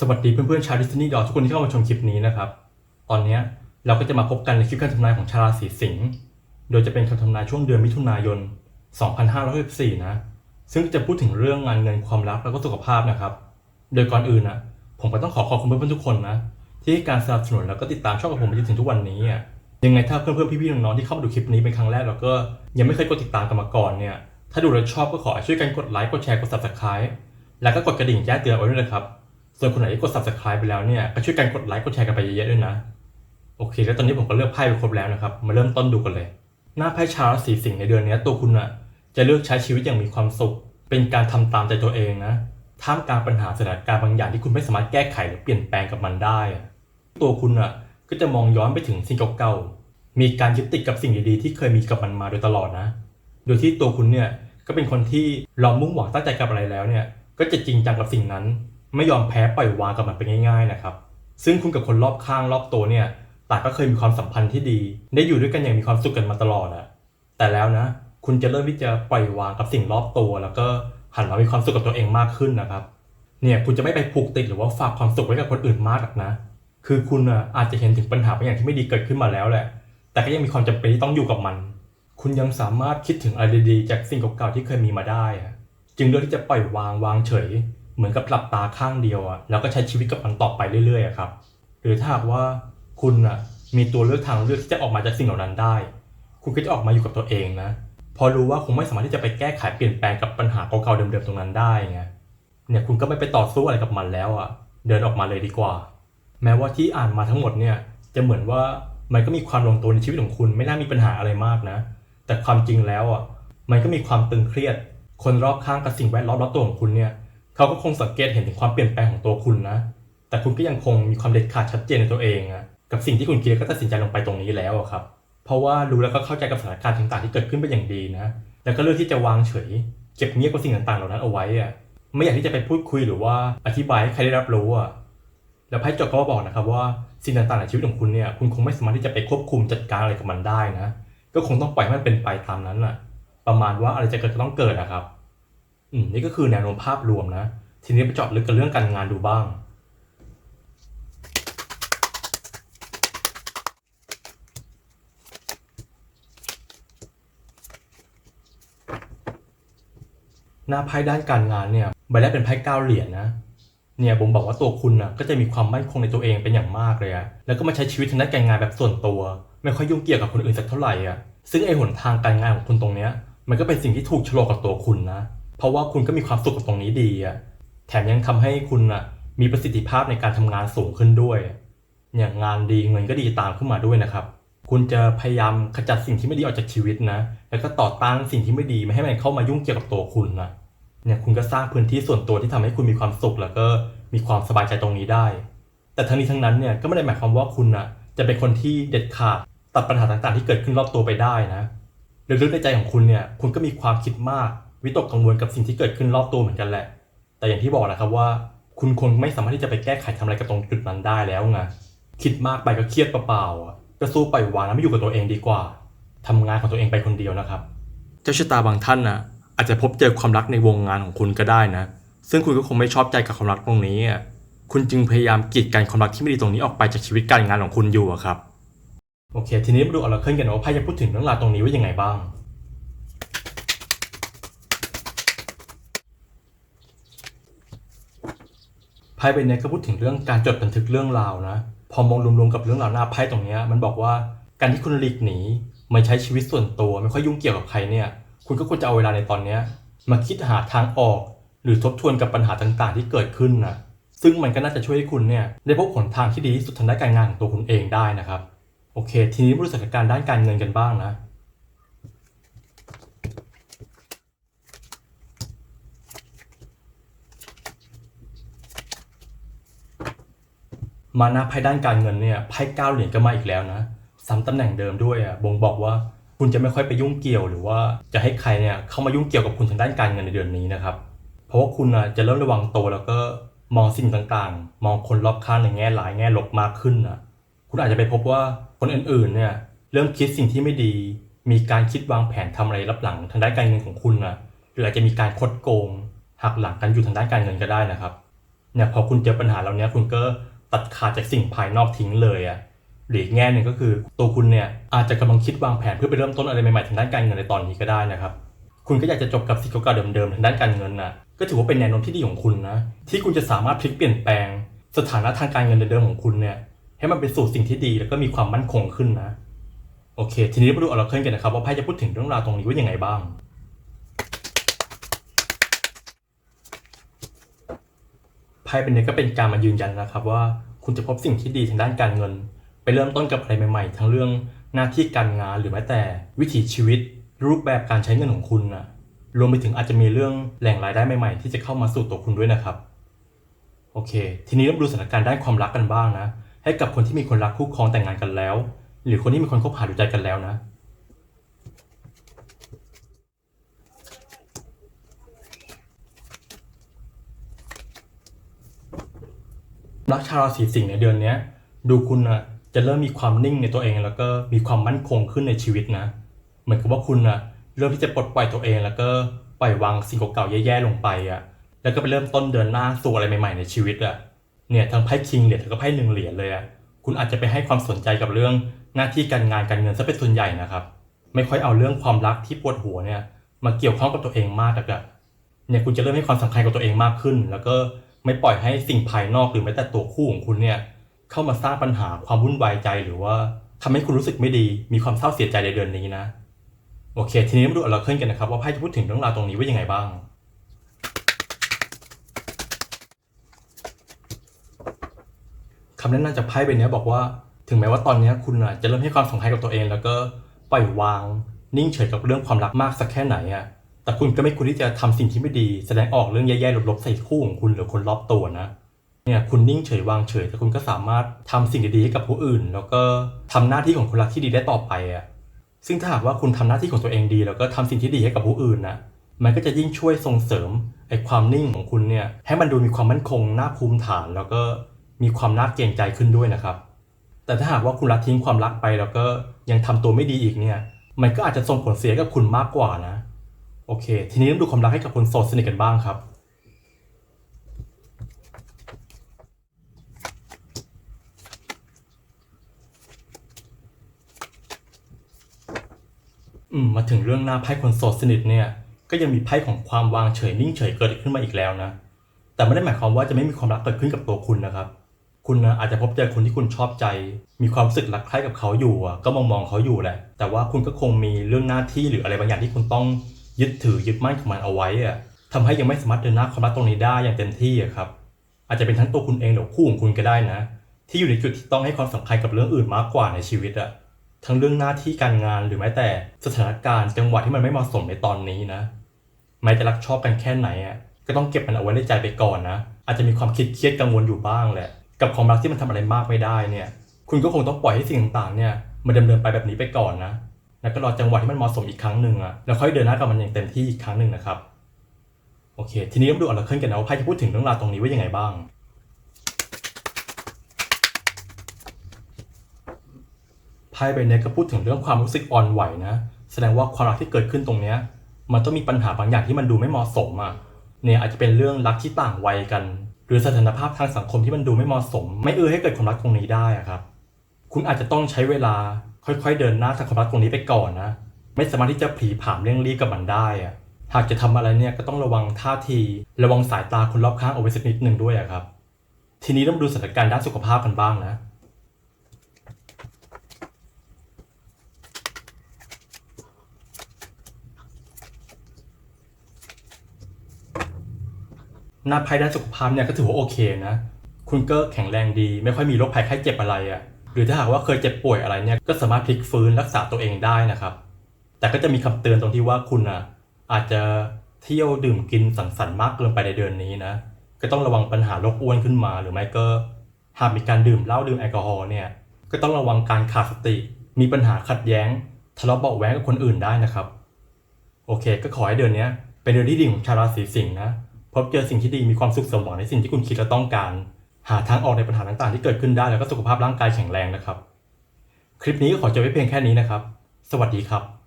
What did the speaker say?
สวัสดีเพื่อนๆชาวดิสนีย์ดอทุกคนที่เข้ามาชมคลิปนี้นะครับ ตอนนี้เราก็จะมาพบกันในคลิปการทำนายของชาวราศีสิงห์โดยจะเป็นคำทำนายช่วงเดือนมิถุนายน 2564 นะ ซึ่งจะพูดถึงเรื่องงานเงินความรักแล้วก็สุขภาพนะครับ โดยก่อนอื่นนะผมก็ต้องขอขอบคุณเพื่อนๆทุกคนนะที่ให้การสนับสนุนแล้วก็ติดตามช่องของผมมาจนถึงทุกวันนี้อะยังไงถ้าเพื่อนๆพี่ๆน้องๆที่เข้ามาดูคลิปนี้เป็นครั้งแรกแล้วก็ยังไม่เคยกดติดตามกันมาก่อนเนี่ยถ้าดูแล้วชอบก็ขอช่วยกันกดไลค์กดแชร์กด subscribe แล้วก็กดกระดิ่งแจ้งเตือนไว้ด้วยนะครับ ส่วนคนไหนที่กด subscribe ไปแล้วเนี่ยก็ช่วยกันกดไลค์กดแชร์กันไปเยอะๆด้วยนะ โอเค แล้วตอนนี้ผมก็เลือกไพ่ไปครบแล้วนะครับ มาเริ่มต้นดูกันเลย หน้าไพ่ชาวราศีสิงในเดือนนี้ตัวคุณอะจะเลือกใช้ชีวิตอย่างมีความสุข เป็นการทำตามใจตัวเองนะท่ามกลางปัญหาสถานการณ์บางอย่างที่คุณไม่สามารถแก้ไขหรือเปลี่ยนแปลงกับมันได้อะตัวคุณอะก็จะมองย้อนไปถึงสิ่งเก่าๆมีการยึดติดกับสิ่งดีๆที่เคยมีกับมันมาโดยตลอดนะ โดยที่ตัวคุณเนี่ยก็เป็นคนที่ลองมุ่งหวังตั้งใจกับอะไรแล้วเนี่ยก็จะจริงจังกับสิ่งนั้น ไม่ยอมแพ้ปล่อยวางกับมันไปง่าย ๆนะครับ ซึ่งคุณกับคนรอบข้างรอบตัวเนี่ยต่างก็เคยมีความสัมพันธ์ที่ดี ได้อยู่ด้วยกันอย่างมีความสุขกันมาตลอดอะแต่แล้วนะ คุณจะเริ่มที่จะปล่อยวางกับสิ่งรอบตัว แล้วก็หันมามีความสุขกับตัวเองมากขึ้นนะครับ เนี่ยคุณจะไม่ไปผูกติดหรือว่าฝากความสุขไว้กับคนอื่นมากหรอกนะ คือคุณอะอาจจะเห็นถึงปัญหาบางอย่างที่ไม่ดีเกิดขึ้นมาแล้วแหละ แต่ก็ยังมีความจำเป็นที่ต้องอยู่กับมัน คุณยังสามารถคิดถึงอะไรดีๆจากสิ่งเก่าๆที่เคยมีมาได้ จึงเลือกที่จะปล่อยวางวางเฉย เหมือนกับหลับตาข้างเดียวอะแล้วก็ใช้ชีวิตกับมันต่อไปเรื่อยๆครับ หรือถ้าหากว่าคุณอะมีตัวเลือกทางเลือกที่จะออกมาจากสิ่งเหล่านั้นได้ คุณก็จะออกมาอยู่กับตัวเองนะ พอรู้ว่าคงไม่สามารถที่จะไปแก้ไขเปลี่ยนแปลงกับปัญหาเก่าๆเดิมๆตรงนั้นได้ไงเนี่ยคุณก็ไม่ไปต่อสู้อะไรกับมันแล้วอะเดินออกมาเลยดีกว่า แม้ว่าที่อ่านมาทั้งหมดเนี่ยจะเหมือนว่ามันก็มีความลงตัวในชีวิตของคุณไม่น่ามีปัญหาอะไรมากนะ แต่ความจริงแล้วอะมันก็มีความตึงเครียด คนรอบข้างกับสิ่งแวดล้อมรอบตัวของคุณเนี่ย เขาก็คงสังเกตเห็นถึงความเปลี่ยนแปลงของตัวคุณนะ แต่คุณก็ยังคงมีความเด็ดขาดชัดเจนในตัวเองอะกับสิ่งที่คุณคิดแล้วก็ตัดสินใจลงไปตรงนี้แล้วอะครับ เพราะว่ารู้แล้วก็เข้าใจกับสถานการณ์ต่างๆที่เกิดขึ้นเป็นอย่างดีนะ แล้วก็เลือกที่จะวางเฉย เก็บเงียบกับสิ่งต่างๆเหล่านั้นเอาไว้อะไม่อยากที่จะไปพูดคุยหรือว่าอธิบายให้ใครได้รับรู้อะแล้วไพ่จดก็บอกนะครับว่าสิ่งต่างๆในชีวิตของคุณเนี่ย คุณคงไม่สามารถที่จะไปควบคุมจัดการอะไรกับมันได้นะ ก็คงต้องปล่อยให้มันเป็นไปตามนั้นน่ะประมาณว่าอะไรจะเกิดก็ต้องเกิดนะครับ อืมนี่ก็คือแนวโน้มภาพรวมนะ ทีนี้ไปเจาะลึกกันเรื่องการงานดูบ้าง หน้าไพ่ด้านการงานเนี่ยใบแรกเป็นไพ่เก้าเหรียญนะเนี่ยผมบอกว่าตัวคุณนะก็จะมีความมั่นคงในตัวเองเป็นอย่างมากเลยอะแล้วก็มาใช้ชีวิตทางด้านการงานแบบส่วนตัว ไม่ค่อยยุ่งเกี่ยวกับคนอื่นสักเท่าไหร่อะซึ่งไอหนทางการงานของคุณตรงเนี้ย มันก็เป็นสิ่งที่ถูกโฉลกกับตัวคุณนะ เพราะว่าคุณก็มีความสุขกับตรงนี้ดีอะแถมยังทำให้คุณอะมีประสิทธิภาพในการทำงานสูงขึ้นด้วยเนี่ยงานดีเงินก็ดีตามขึ้นมาด้วยนะครับ คุณจะพยายามขจัดสิ่งที่ไม่ดีออกจากชีวิตนะ แล้วก็ต่อต้านสิ่งที่ไม่ดีไม่ให้มันเข้ามายุ่งเกี่ยวกับตัวคุณนะเนี่ยคุณก็สร้างพื้นที่ส่วนตัวที่ทำให้คุณมีความสุขแล้วก็มีความสบายใจตรงนี้ได้ แต่ทั้งนี้ทั้งนั้นเนี่ยก็ไม่ได้หมายความว่าคุณน่ะจะเป็นคนที่เด็ดขาดตัดปัญหาต่างๆ ที่เกิดขึ้นรอบตัวไปได้นะลึกๆในใจของคุณเนี่ยคุณก็มีความคิดมาก วิตกกังวลกับสิ่งที่เกิดขึ้นรอบตัวเหมือนกันแหละ แต่อย่างที่บอกนะครับว่า คุณคงไม่สามารถที่จะไปแก้ไขทำอะไรกับตรงจุดนั้นได้แล้วไงคิดมากไปก็เครียดเปล่าๆก็สู้ปล่อยวางแล้วไม่อยู่กับตัวเองดีกว่าทำงานของตัวเองไปคนเดียวนะครับ เจ้าชะตาบางท่านน่ะอาจจะพบเจอความรักในวงงานของคุณก็ได้นะ ซึ่งคุณก็คงไม่ชอบใจกับความรักตรงนี้อะคุณจึงพยายามกีดกันความรักที่ไม่ดีตรงนี้ออกไปจากชีวิตการงานของคุณอยู่ครับ โอเค ทีนี้มาดูออราเคิลกันว่าไพ่จะพูดถึงเรื่องราวตรงนี้ว่ายังไงบ้าง ไพ่ใบเนี้ยก็พูดถึงเรื่องการจดบันทึกเรื่องราวนะ พอมองรวมๆกับเรื่องราวหน้าไพ่ตรงนี้มันบอกว่าการที่คุณหลีกหนีไม่ใช้ชีวิตส่วนตัวไม่ค่อยยุ่งเกี่ยวกับใครเนี่ย คุณก็ควรจะเอาเวลาในตอนเนี้มาคิดหาทางออก หรือทบทวนกับปัญหาต่างๆ ที่เกิดขึ้นนะซึ่งมันก็น่าจะช่วยให้คุณเนี่ยได้พบหนทางที่ดีที่สุดทางด้านการงานของตัวคุณเองได้นะครับ โอเค ทีนี้มาดูสถานการณ์ด้านการเงินกันบ้างนะ มาหน้าไพ่ด้านการเงินเนี่ยไพ่เก้าเหรียญก็มาอีกแล้วนะซ้ำตำแหน่งเดิมด้วยอะบ่งบอกว่าคุณจะไม่ค่อยไปยุ่งเกี่ยวหรือว่าจะให้ใครเนี่ยเข้ามายุ่งเกี่ยวกับคุณทางด้านการเงินในเดือนนี้นะครับ เพราะว่าคุณอะจะเริ่มระวังตัวแล้วก็มองสิ่งต่างๆ มองคนรอบข้างในแง่ร้ายแง่ลบมากขึ้นอะคุณอาจจะไปพบว่าคนอื่นๆเนี่ยเริ่มคิดสิ่งที่ไม่ดี มีการคิดวางแผนทำอะไรรับหลังทางด้านการเงินของคุณนะหรืออาจจะมีการคดโกงหักหลังกันอยู่ทางด้านการเงินก็ได้นะครับเนี่ยพอคุณเจอปัญหาเหล่านี้คุณก็ ตัดขาดจากสิ่งภายนอกทิ้งเลยอะหรืออีกแง่หนึ่งก็คือตัวคุณเนี่ยอาจจะกำลังคิดวางแผนเพื่อไปเริ่มต้นอะไรใหม่ๆทางด้านการเงินในตอนนี้ก็ได้นะครับ คุณก็อยากจะจบกับสิ่งเก่าๆเดิมๆทางด้านการเงินนะก็ถือว่าเป็นแนวโน้มที่ดีของคุณนะที่คุณจะสามารถพลิกเปลี่ยนแปลง สถานะทางการเงินเดิมๆของคุณเนี่ยให้มันเป็นสู่สิ่งที่ดีแล้วก็มีความมั่นคงขึ้นนะ โอเค ทีนี้มาดูออร์เคิลกันนะครับว่าไพ่จะพูดถึงเรื่องราวตรงนี้ว่ายังไงบ้าง ไพ่เป็นเนี้ก็เป็นการมายืนยันนะครับ ว่าคุณจะพบสิ่งที่ดีทางด้านการเงิน ไปเริ่มต้นกับอะไรใหม่ ๆ ทั้งเรื่องหน้าที่การงานหรือแม้แต่วิถีชีวิต รูปแบบการใช้เงินของคุณนะรวมไปถึงอาจจะมีเรื่องแหล่งรายได้ใหม่ๆ ที่จะเข้ามาสู่ตัวคุณด้วยนะครับ โอเค ทีนี้เรามาดูสถานการณ์ด้านความรักกันบ้างนะ ให้กับคนที่มีคนรักคู่ครองแต่งงานกันแล้ว หรือคนที่มีคนคบหาดูใจกันแล้วนะ รักชาวราศีสิงห์ในเดือนนี้ดูคุณนะจะเริ่มมีความนิ่งในตัวเอง แล้วก็มีความมั่นคงขึ้นในชีวิตนะ เหมือนกับว่าคุณนะเริ่มที่จะปลดปล่อยตัวเอง แล้วก็ปล่อยวางสิ่งเก่าๆแย่ๆลงไปอะแล้วก็ไปเริ่มต้นเดินหน้าสู่อะไรใหม่ๆในชีวิตอะเนี่ยทั้งไพ่คิงเหรียญแล้วก็ไพ่หนึ่งเหรียญเลยอะคุณอาจจะไปให้ความสนใจกับเรื่องหน้าที่การงานการเงินซะเป็นส่วนใหญ่นะครับ ไม่ค่อยเอาเรื่องความรักที่ปวดหัวเนี่ยมาเกี่ยวข้องกับตัวเองมากอะเนี่ยคุณจะเริ่มให้ความสำคัญกับตัวเองมากขึ้น แล้วก็ ไม่ปล่อยให้สิ่งภายนอกหรือแม้แต่ตัวคู่ของคุณเนี่ยเข้ามาสร้างปัญหาความวุ่นวายใจหรือว่าทำให้คุณรู้สึกไม่ดี มีความเศร้าเสียใจในเดือนนี้นะ โอเค ทีนี้มาดูอราเคิลกันนะครับว่าไพ่จะพูดถึงเรื่องราวตรงนี้ว่ายังไงบ้างคำแนะนำจากไพ่ใบนี้บอกว่า ถึงแม้ว่าตอนนี้คุณอะจะเริ่มให้ความสำคัญกับตัวเอง แล้วก็ปล่อยวางนิ่งเฉยกับเรื่องความรักมากสักแค่ไหนอะ แต่คุณก็ไม่ควรที่จะทำสิ่งที่ไม่ดี แสดงออกเรื่องแย่ๆลบๆใส่คู่ของคุณหรือคนรอบตัวนะเนี่ยคุณนิ่งเฉยวางเฉย แต่คุณก็สามารถทำสิ่งดีๆให้กับผู้อื่น แล้วก็ทำหน้าที่ของคนรักที่ดีได้ต่อไปอะซึ่งถ้าหากว่าคุณทำหน้าที่ของตัวเองดี แล้วก็ทำสิ่งที่ดีให้กับผู้อื่นนะมันก็จะยิ่งช่วยส่งเสริมไอ้ความนิ่งของคุณเนี่ยให้มันดูมีความมั่นคงน่าภูมิฐาน แล้วก็มีความน่าเกรงใจขึ้นด้วยนะครับ แต่ถ้าหากว่าคุณละทิ้งความรักไปแล้วก็ยังทำตัวไม่ดีอีกเนี่ยมันก็อาจจะส่งผลเสียกับคุณมากกว่านะ โอเค ทีนี้ต้องดูความรักให้กับคนโสดสนิทกันบ้างครับ อืม มาถึงเรื่องหน้าไพ่คนโสดสนิทเนี่ย ก็ยังมีไพ่ของความวางเฉยนิ่งเฉยเกิดขึ้นมาอีกแล้วนะ แต่ไม่ได้หมายความว่าจะไม่มีความรักเกิดขึ้นกับตัวคุณนะครับ คุณนะอาจจะพบเจอคนที่คุณชอบใจ มีความรู้สึกรักใคร่กับเขาอยู่อะ ก็มองมองเขาอยู่แหละ แต่ว่าคุณก็คงมีเรื่องหน้าที่หรืออะไรบางอย่างที่คุณต้อง ยึดถือยึดมั่นของมันเอาไว้อะทำให้ยังไม่สามารถเดินหน้าความรักตรงนี้ได้อย่างเต็มที่อะครับอาจจะเป็นทั้งตัวคุณเองหรือคู่ของคุณก็ได้นะ ที่อยู่ในจุดที่ต้องให้ความสำคัญกับเรื่องอื่นมากกว่าในชีวิตอะทั้งเรื่องหน้าที่การงานหรือแม้แต่สถานการณ์จังหวะที่มันไม่เหมาะสมในตอนนี้นะแม้จะรักชอบกันแค่ไหนอะก็ต้องเก็บมันเอาไว้ในใจไปก่อนนะ อาจจะมีความคิดเครียดกังวลอยู่บ้างแหละ กับความรักที่มันทำอะไรมากไม่ได้เนี่ย คุณก็คงต้องปล่อยให้สิ่งต่างๆเนี่ยมันดำเนินไปแบบนี้ไปก่อนนะ แล้วก็รอจังหวะที่มันเหมาะสมอีกครั้งหนึ่งอะแล้วค่อยเดินหน้ากับมันอย่างเต็มที่อีกครั้งหนึ่งนะครับโอเค ทีนี้มาดูออร์เคิลกันนะว่าไพ่จะพูดถึงเรื่องราวตรงนี้ว่ายังไงบ้างไพ่ใบนี้ก็พูดถึงเรื่องความรู้สึกอ่อนไหวนะ แสดงว่าความรักที่เกิดขึ้นตรงเนี้ยมันต้องมีปัญหาบางอย่างที่มันดูไม่เหมาะสมอะเนี่ยอาจจะเป็นเรื่องรักที่ต่างวัยกัน หรือสถานภาพทางสังคมที่มันดูไม่เหมาะสม ไม่เอื้อให้เกิดความรักตรงนี้ได้อะครับ คุณอาจจะต้องใช้เวลา ค่อยๆเดินหน้าทางความรักตรงนี้ไปก่อนนะ ไม่สามารถที่จะผีผามเร่งรีบกับมันได้อะหากจะทำอะไรเนี่ยก็ต้องระวังท่าที ระวังสายตาคนรอบข้างเอาไว้สักนิดหนึ่งด้วยครับ ทีนี้ต้องมาดูสถานการณ์ด้านสุขภาพกันบ้างนะหน้าภัยด้านสุขภาพเนี่ยก็ถือว่าโอเคนะ คุณก็แข็งแรงดี ไม่ค่อยมีโรคภัยไข้เจ็บอะไรอะ่ะ รือถ้าหากว่าเคยเจ็บป่วยอะไรเนี่ยก็สามารถพลิกฟื้นรักษาตัวเองได้นะครับ แต่ก็จะมีคำเตือนตรงที่ว่าคุณอะอาจจะเที่ยวดื่มกินสังสรรค์มากเกินไปในเดือนนี้นะก็ต้องระวังปัญหาโรคอ้วนขึ้นมาหรือไม่ก็หากมีการดื่มเหล้าดื่มแอลกอฮอล์เนี่ยก็ต้องระวังการขาดสติ มีปัญหาขัดแย้ง ทะเลาะเบาะแว้งกับคนอื่นได้นะครับ โอเค ก็ขอให้เดือนนี้เป็นเดือนที่ดีของชาวราศีสิงห์นะพบเจอสิ่งที่ดีมีความสุขสมหวังในสิ่งที่คุณคิดและต้องการ หาทางออกในปัญหาต่างๆ ที่เกิดขึ้นได้แล้วก็สุขภาพร่างกายแข็งแรงนะครับ คลิปนี้ก็ขอจบไว้เพียงแค่นี้นะครับ สวัสดีครับ